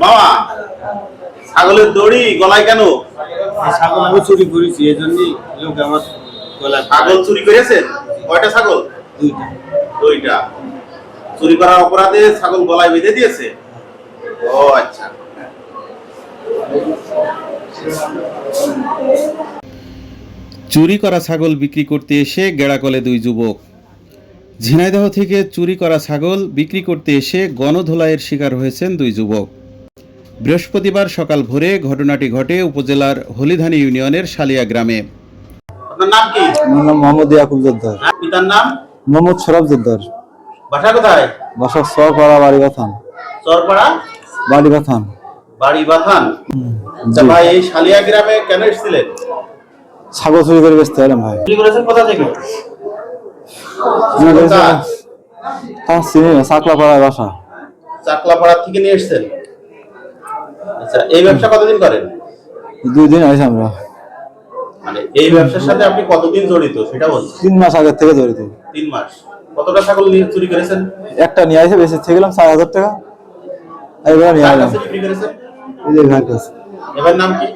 বাবা ছাগলের দড়ি গলায় কেন? ছাগল আমি চুরি করেছি এই জন্যই লোক আমার গলা ছাগল চুরি করেছেন? কয়টা ছাগল? দুইটা। দুইটা। চুরি করার অপরাধে ছাগল গলায় বেঁধে দিয়েছে? ও আচ্ছা। চুরি করা ছাগল বিক্রি করতে এসে গেড়াকলে দুই যুবক। ঝিনাইদহ থেকে চুরি করা ছাগল বিক্রি করতে এসে গণধোলাইয়ের শিকার হয়েছেন দুই যুবক। বৃহস্পতিবার সকাল ভোরে ঘটনাটি ঘটে উপজেলার হলিধানী ইউনিয়নের শালিয়া গ্রামে। আপনার নাম কি? আমার নাম মোহাম্মদ ইয়াকুব জোদ্দার। পিতার নাম? মোহাম্মদ সরফ জোদ্দার। বাসা কোথায়? বাসা সরপাড়া বাড়ি বাথান চরপাড়া বাড়ি বাথান বাড়ি বাথান আচ্ছা ভাই এই শালিয়া গ্রামে কেন এসেছিলেন? ছাগল চুরি করে বেচতে এলাম ভাই। চুরি করেছেন কোথা থেকে? হ্যাঁ চিনি না চাকলা বাসা। চাকলাপাড়া থেকে নিয়ে এসেছেন? আচ্ছা এই ব্যবসা কতদিন করেন? দুই দিন আইসি আমরা। মানে এই ব্যবসার সাথে আপনি কতদিন জড়িত সেটা বলছি। তিন মাস আগের থেকে জড়িত। তিন মাস। কতটা ছাগল নিয়ে চুরি করেছেন? একটা নিয়ে আসে বেঁচে থেকে গেলাম চার হাজার টাকা। এবার নিয়ে কাছে বিক্রি করেছেন? এই যে কাছে। এবার নাম কি?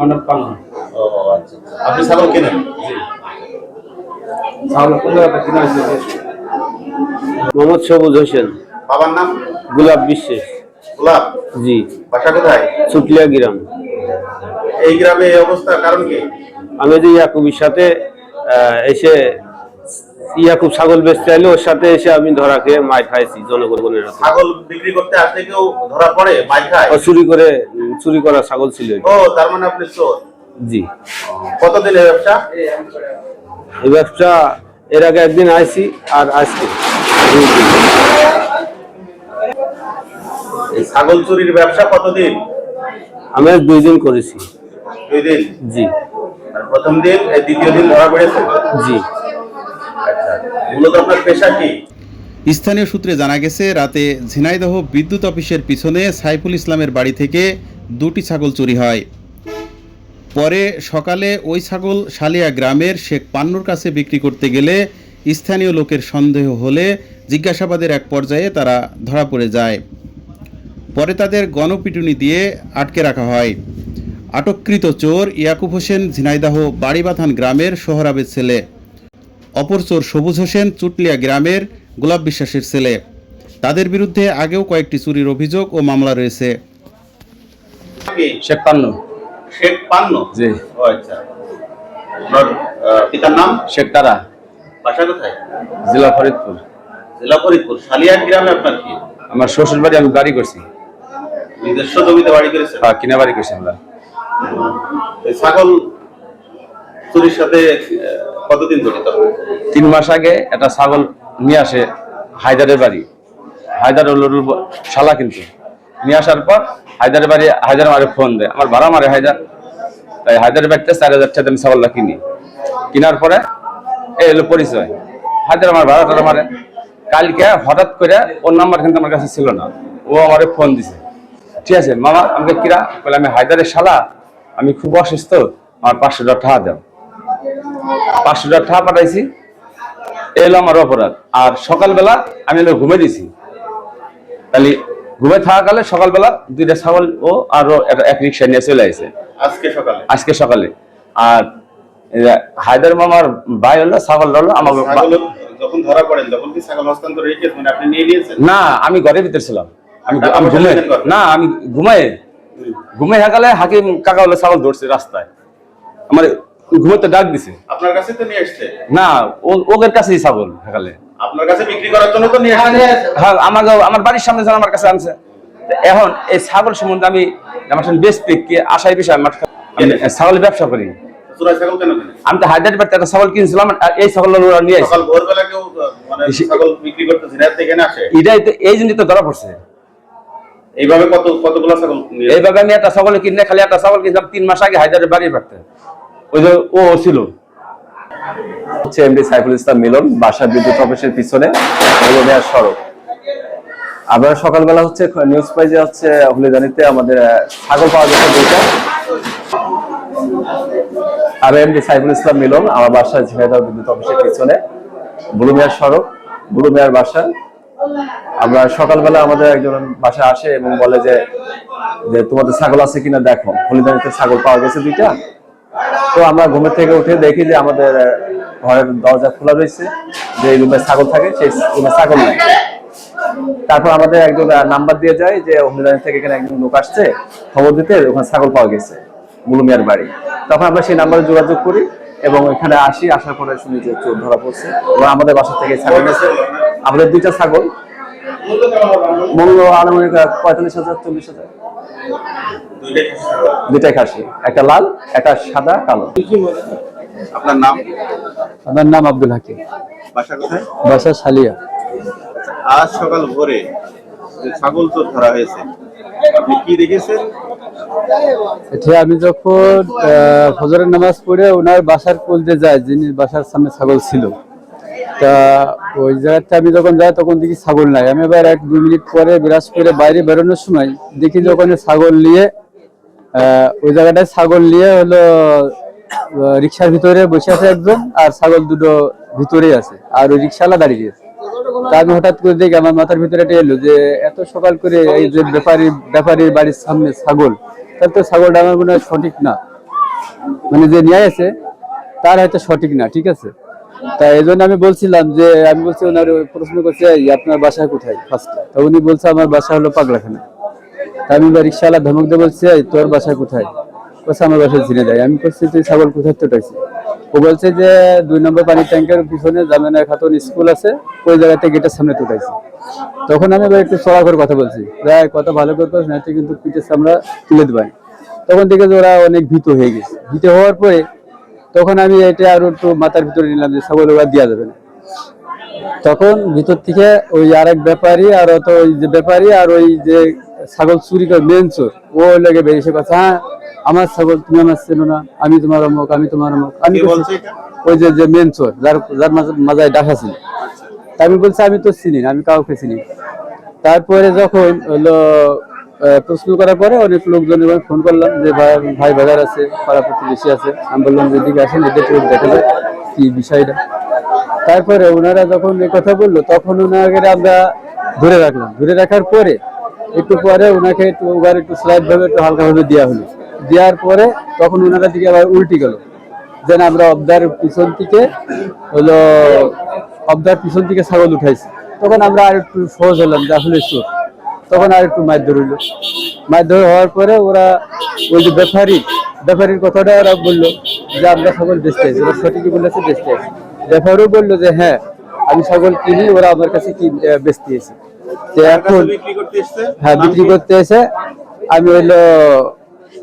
আমার পালন ও আচ্ছা আচ্ছা। আপনি ছাগল কেনেন? ছাগল কোন জায়গাটা কিনা হয়েছে? মোহাম্মদ সবুজ হোসেন। বাবার নাম? গোলাপ বিশ্বাস। গোলাপ? জি। বাসা কোথায়? চুটলিয়া গ্রাম। এই গ্রামে এই অবস্থার কারণ কি? আমি যে ইয়াকুবের সাথে এসে ইয়াকুব ছাগল বেচতে আইলে ওর সাথে এসে আমি ধরা খেয়ে মাই খাইছি জনগণের হাতে। ছাগল বিক্রি করতে আসলে কেউ ধরা পড়ে মাই খায়? ও চুরি করে চুরি করা ছাগল ছিল। ও তার মানে আপনি চোর? জি। কতদিন এই ব্যবসা? এই ব্যবসা এর আগে একদিন আইছি আর আজকে। এই ছাগল চুরির ব্যবসা কতদিন? আমি দুই দিন করেছি। দুই দিন? জি। আর প্রথম দিন দ্বিতীয় দিন ধরা পড়েছে? জি। আচ্ছা মূলত আপনার পেশা কি? স্থানীয় সূত্রে জানা গেছে রাতে ঝিনাইদহ বিদ্যুৎ অফিসের পিছনে সাইফুল ইসলামের বাড়ি থেকে দুটি ছাগল চুরি হয়। পরে সকালে ওই ছাগল শালিয়া গ্রামের শেখ পান্নুর কাছে বিক্রি করতে গেলে স্থানীয় লোকের সন্দেহ হলে জিজ্ঞাসাবাদের এক পর্যায়ে তারা ধরা পড়ে যায়। পরে তাদের গণপিটুনি দিয়ে আটকে রাখা হয়। আটককৃত চোর ইয়াকুব হোসেন ঝিনাইদাহ বাড়িবাথান গ্রামের সোহরাবের ছেলে। অপর চোর সবুজ হোসেন চুটলিয়া গ্রামের গোলাপ বিশ্বাসের ছেলে। তাদের বিরুদ্ধে আগেও কয়েকটি চুরির অভিযোগ ও মামলা রয়েছে। শেখ পান্ন। শেখ পান্ন? জি। আচ্ছা। পিতার নাম? শেখ তারা। বাসা কোথায়? জেলা ফরিদপুর। জেলা ফরিদপুর। শালিয়া গ্রামে আপনার কি? আমার শ্বশুর বাড়ি আমি বাড়ি করছি। নিজস্ব জমিতে বাড়ি করেছেন? হ্যাঁ কিনা বাড়ি করছি আমরা। এই ছাগল চুরির সাথে কতদিন জড়িত? তিন মাস আগে একটা ছাগল নিয়ে আসে হায়দারের বাড়ি। হায়দার শালা কিন্তু। নিয়ে আসার পর হায়দারের বাড়ি হায়দার মারে ফোন দেয়। আমার ভাড়া মারে হায়দার তাই হায়দারের বাড়িতে চার হাজার টাকা আমি ছাগলটা কিনি। কেনার পরে এই হলো পরিচয়। হায়দার আমার ভাড়া টাড়া মারে। কালকে হঠাৎ করে ওর নাম্বার কিন্তু আমার কাছে ছিল না। ও আমারে ফোন দিছে। ঠিক আছে মামা আমাকে কিরা বলে আমি হায়দারের শালা আমি খুব অসুস্থ আমার পাঁচশো টাকা টাকা দাও। পাঁচশো টাকা টাকা পাঠাইছি এলো আমার অপরাধ। আর সকালবেলা আমি হলো ঘুমে দিছি। তাহলে ঘুমে থাকাকালে সকালবেলা দুইটা ছাগল ও আরও একটা এক রিক্সা নিয়ে চলে আসে আজকে সকালে? আজকে সকালে। আর হায়দার মামার ভাই হলো ছাগল হলো আমার যখন ধরা পড়েন তখন কি ছাগল হস্তান্তর রেখে আপনি নিয়ে নিয়েছেন? না আমি ঘরের ভিতরে ছিলাম। আমি ঘুমাই না। আমি ঘুমাই ঘুমাই থাকালে হাকিম কাকা হলো ছাগল ধরছে রাস্তায়। আমার ঘুমাতে ডাক দিছে। আপনার কাছে তো নিয়ে এসছে না ওদের কাছেই ছাগল থাকালে। আপনার কাছে বিক্রি করার জন্য তো নিয়ে এসছে হ্যাঁ আমার আমার বাড়ির সামনে আমার কাছে আনছে। এখন এই ছাগল সম্বন্ধে আমি আমার বেশ কি আশায় বিষয় আমার আমি ছাগলের ব্যবসা করি। আমি তো হায়দ্রাবাদ একটা ছাগল কিনছিলাম এই ছাগল ওরা নিয়ে আসছে মানে ছাগল বিক্রি করতে ঝিনাইদহ থেকে এখানে আসে? এটাই তো এই জন্যই তো ধরা পড়ছে। এইভাবে কত, কতগুলো ছাগল এইভাবে আমি একটা ছাগল খালি একটা ছাগল কিনলাম, তিন মাস আগে হায়দ্রাবাদ বাড়ির পারতে ওই যে ও ছিল। হচ্ছে এমডি সাইফুল ইসলাম মিলন বাসা বিদ্যুৎ অফিসের পিছনে সড়ক। আমরা সকালবেলা হচ্ছে নিউজ পাই যে হচ্ছে আমাদের ছাগল পাওয়া গেছে দুইটা। আর এমডি সাইফুল ইসলাম মিলন, আমার বাসা ঝিনাইদহ বিদ্যুৎ অফিসের পিছনে বুলুমিয়ার সড়ক বুলুমিয়ার বাসা। আমরা সকালবেলা আমাদের একজন বাসা আসে এবং বলে যে যে তোমাদের ছাগল আছে কিনা দেখো। হলিদানিতে ছাগল পাওয়া গেছে দুইটা। তো আমরা ঘুমের থেকে উঠে দেখি যে আমাদের ঘরের দরজা খোলা রয়েছে, যে রুমে ছাগল থাকে, সেই রুমে ছাগল নেই। তারপর আমাদের একজন নাম্বার দিয়ে যায় যে, হলিদানি থেকে এখানে একজন লোক আসছে, খবর দিতে ওখানে ছাগল পাওয়া গেছে মুলুমিয়ার বাড়ি। তখন আমরা সেই নাম্বারে যোগাযোগ করি। এবং এখানে আসি আসার পরে শুনি যে চোর ধরা পড়ছে। এবং আমাদের বাসা থেকে ছাগল গেছে আমাদের দুইটা ছাগল। মূল্য আনুমানিক পঁয়তাল্লিশ হাজার চল্লিশ হাজার। দুইটাই খাসি। ছাগল। একটা লাল একটা সাদা কালো। আপনার নাম? আমার নাম আব্দুল হাকিম। বাসা কোথায়? বাসা সালিয়া। আজ সকাল ভোরে ছাগল চোর ধরা হয়েছে আপনি কি দেখেছেন? এটা আমি যখন ফজরের নামাজ পড়ে ওনার বাসার কোলতে যাই, যিনি বাসার সামনে ছাগল ছিল। তা ওই জায়গাতে আমি যখন যাই, তখন দেখি ছাগল নাই। আমি এবার এক, দুই মিনিট পরে বিরাজ করে বাইরে বেরোনোর সময় দেখি যখন ছাগল নিয়ে ওই জায়গাটায় ছাগল নিয়ে হলো রিক্সার ভিতরে বসে আছে একজন, আর ছাগল দুটো ভিতরেই আছে, আর ওই রিক্সাওয়ালা দাঁড়িয়ে আছে। আমি হঠাৎ করে দেখি আমার মাথার ভিতরে এটা এলো যে এত সকাল করে এই যে ব্যাপারী, ব্যাপারীর বাড়ির সামনে ছাগল, তাহলে তো ছাগলটা আমার মনে সঠিক না। মানে যে আছে তার হয়তো সঠিক না, ঠিক আছে? তা এই জন্য আমি বলছিলাম যে, আমি বলছি ওনার প্রশ্ন করছে আপনার বাসা কোথায় ফার্স্টে তা উনি বলছে, আমার বাসা হলো পাগলাখানা। তা আমি এবার রিক্সাওয়ালা ধমক দিয়ে বলছি তোর বাসা কোথায়? বলছে, আমার বাসায় ঝিনে দেয় আমি বলছি তুই ছাগল কোথায় তো ও বলছে যে দুই নম্বর পানির ট্যাঙ্কের পিছনে জামেনা খাতুন স্কুল আছে, ওই জায়গাতে গেটের সামনে তুটাইছি তখন আমি এবার একটু চড়া করে কথা বলছি যাই কথা ভালো করে করিস না কিন্তু পিঠের আমরা তুলে দেবানি তখন থেকে যে ওরা অনেক ভীত হয়ে গেছে। ভীত হওয়ার পরে তখন আমি এটা আরও একটু মাথার ভিতরে নিলাম যে, ছাগল ওরা দেওয়া যাবে না। তখন ভিতর থেকে ওই আর এক ব্যাপারী আর অত ওই যে ব্যাপারী আর ওই যে ছাগল চুরি করে, মেন চোর, ও লাগে বেরিয়ে কথা হ্যাঁ আমার ছাগল তুমি আমার চেনো না আমি তোমার অমুক আমি তোমার অমুক। আমি? ওই যে যে মেন চোর যার যার মাঝে মাজায় ডাকা ছিল আমি বলছি আমি তো চিনি না আমি কাউকে চিনি তারপরে যখন হলো প্রশ্ন করার পরে অনেক লোকজনের ফোন করলাম যে ভাই ভাই বাজার আছে পাড়া প্রতিবেশী আছে। আমি বললাম যে দিকে আসেন এদের একটু দেখা যায়। কি বিষয়টা? তারপরে ওনারা যখন এই কথা বলল তখন ওনাকে আমরা ধরে রাখলাম। ধরে রাখার পরে একটু পরে ওনাকে একটু ওবার একটু স্লাইড ভাবে একটু হালকাভাবে দেওয়া হলো। দেওয়ার পরে তখন ওনারা দিকে আবার উল্টি গেল। যেন আমরা অবদার পিছন থেকে হলো অবদার পিছন থেকে ছাগল উঠাইছি। তখন আমরা আর একটু সহজ হলাম যে আসলে চোর। তখন আর একটু মারধর হইল মারধর হওয়ার পরে ওরা ওই যে ব্যাপারী ব্যাপারীর কথাটা ওরা বলল যে আমরা ছাগল বেচতে আছি ওরা সঠিকই বলেছে বেচতে আছি ব্যাপারও বলল যে হ্যাঁ আমি ছাগল কিনি ওরা আমার কাছে কি বেচতে এসে এখন হ্যাঁ বিক্রি করতে এসে আমি হইল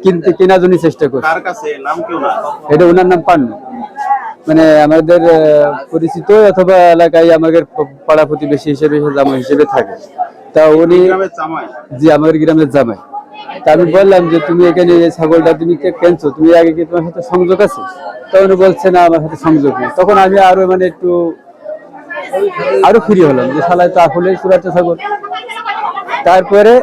কিনতে কেনার জন্য চেষ্টা করছি। কার কাছে? নাম কেউ না এটা ওনার নাম পান্নু। মানে আমাদের পরিচিত অথবা এলাকায় আমাদের পাড়া প্রতিবেশী হিসেবে জামাই হিসেবে থাকে। তা উনি জি আমাদের গ্রামের জামাই। তা আমি বললাম যে তুমি এখানে এই ছাগলটা তুমি কে কেনছো? তুমি আগে কি তোমার সাথে সংযোগ আছে? তা উনি বলছে না আমার সাথে সংযোগ নেই। তখন আমি আরও মানে একটু আরও ফ্রি হলাম যে শালায় তো আসলে সুরাতে ছাগল। তারপরে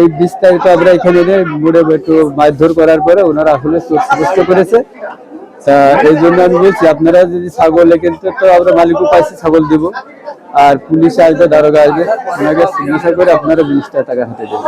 এই বিস্তারিত আমরা এখানে এনে মুড়ে একটু মারধর করার পরে ওনারা আসলে সুস্থ করেছে। তা এই জন্য আমি বলছি, আপনারা যদি ছাগল কিন্তু তো আমরা মালিকও পাইছি, ছাগল দিব। আর পুলিশ আসবে, দারোগা আসবে, ওনাকে সিগনেচার করে আপনারা বিশ টাকা হাতে দেবেন।